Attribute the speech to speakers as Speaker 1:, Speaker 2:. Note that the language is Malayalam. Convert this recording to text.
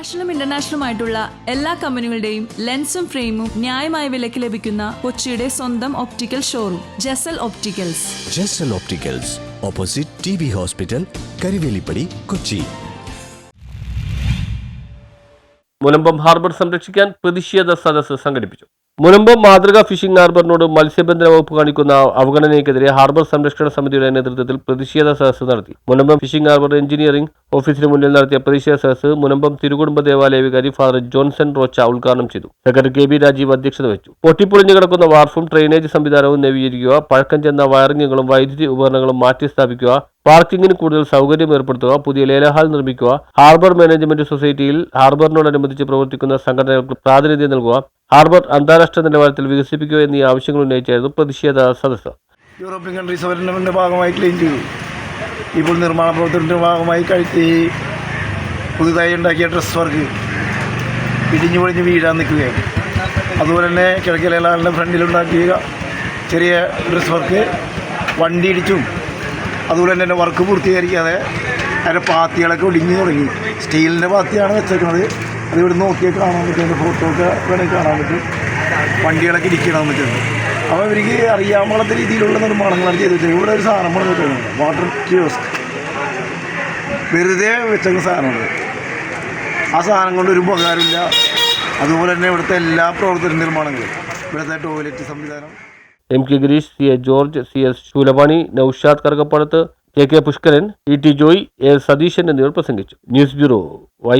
Speaker 1: നാഷണലും ഇന്റർനാഷണലുമായിട്ടുള്ള എല്ലാ കമ്പനികളുടെയും ലെൻസും ഫ്രെയിമും ന്യായമായ വിലയ്ക്ക് ലഭിക്കുന്ന കൊച്ചിയുടെ സ്വന്തം optical showroom Jasal opticals
Speaker 2: Jasal opticals opposite T B hospital Karivelippady Kochi
Speaker 3: Munambam harbour സംരക്ഷിക്കാൻ പ്രതിഷേധ സദസ്സ് സംഘടിപ്പിച്ചു. മുനമ്പം മാതൃക ഫിഷിംഗ് ഹാർബറിനോട് മത്സ്യബന്ധന വകുപ്പ് കാണിക്കുന്ന അവഗണനയ്ക്കെതിരെ ഹാർബർ സംരക്ഷണ സമിതിയുടെ നേതൃത്വത്തിൽ പ്രതിഷേധ സദസ്സ് നടത്തി. മുനമ്പം ഫിഷിംഗ് ഹാർബർ എഞ്ചിനീയറിംഗ് ഓഫീസിന് മുന്നിൽ നടത്തിയ പ്രതിഷേധ സദസ്സ് മുനമ്പം തിരുകുടുംബ ദേവാലയ വികാരി ഫാദർ ജോൺസൺ റോച്ച ഉദ്ഘാടനം ചെയ്തു. സെക്രട്ടറി കെ ബി രാജീവ് അധ്യക്ഷത വെച്ചു പൊട്ടിപ്പൊളിഞ്ഞു കിടക്കുന്ന വാർഫും ഡ്രെയിനേജ് സംവിധാനവും നവീകരിക്കുക പഴക്കം ചെന്ന വയറിങ്ങുകളും വൈദ്യുതി ഉപകരണങ്ങളും മാറ്റി പാർക്കിങ്ങിന് കൂടുതൽ സൗകര്യം ഏർപ്പെടുത്തുക പുതിയ ലേലഹാൾ നിർമ്മിക്കുക ഹാർബർ മാനേജ്മെന്റ് സൊസൈറ്റിയിൽ ഹാർബറിനോടനുബന്ധിച്ച് പ്രവർത്തിക്കുന്ന സംഘടനകൾക്ക് പ്രാതിനിധ്യം നൽകുക ഹാർബർ അന്താരാഷ്ട്ര നിലവാരത്തിൽ വികസിപ്പിക്കുക എന്നീ ആവശ്യങ്ങൾ ഉന്നയിച്ചായിരുന്നു പ്രതിഷേധ സദസ്സ്.
Speaker 4: യൂറോപ്യൻ കൺട്രീസ് അവരുടെ ഭാഗമായി ക്ലീൻ ചെയ്തു. ഇപ്പോൾ നിർമ്മാണ പ്രവർത്തനത്തിന്റെ ഭാഗമായി കഴിച്ച് പുതുതായി ഉണ്ടാക്കിയ ഡ്രസ് വർക്ക് ഇടിഞ്ഞു പൊളിഞ്ഞ് വീഴാൻ നിൽക്കുകയാണ്. അതുപോലെ തന്നെ കിഴക്കിലാളിന്റെ ഫ്രണ്ടിലുണ്ടാക്കിയ ചെറിയ ഡ്രസ് വർക്ക് വണ്ടി ഇടിച്ചും അതുപോലെ തന്നെ വർക്ക് പൂർത്തീകരിക്കാതെ അതിന്റെ പാത്തികളൊക്കെ ഒടിഞ്ഞു തുടങ്ങി. സ്റ്റീലിന്റെ പാത്തിയാണ് വെച്ചേക്കുന്നത് അത് ഇവിടെ നോക്കിയാൽ കാണാൻ പറ്റും. അതിന്റെ ഫോട്ടോ ഒക്കെ വേണമെങ്കിൽ കാണാൻ പറ്റും. വണ്ടികളൊക്കെ ഇരിക്കണം വെച്ചിട്ടുണ്ട് അപ്പോൾ ഇവർക്ക് അറിയാൻ പാടാത്ത രീതിയിലുള്ള നിർമ്മാണങ്ങളാണ് ചെയ്ത് വെച്ചത്. ഇവിടെ ഒരു സാധനം പറഞ്ഞു വെച്ചിട്ടുണ്ട് വാട്ടർ ക്യൂസ്ക് വെറുതെ വെച്ചേക്കുന്ന സാധനമാണ്. ആ സാധനം കൊണ്ട് ഒരു ഉപകാരമില്ല. അതുപോലെ തന്നെ ഇവിടുത്തെ എല്ലാ പ്രവർത്തന നിർമ്മാണങ്ങളും. ഇവിടുത്തെ ടോയ്ലറ്റ് സംവിധാനം.
Speaker 3: M K Gireesh C A George C S Soolapani Noushad Karukappadath K K Pushkaran E T Joy A Satheesan എന്നിവർ പ്രസംഗിച്ചു. News bureau Y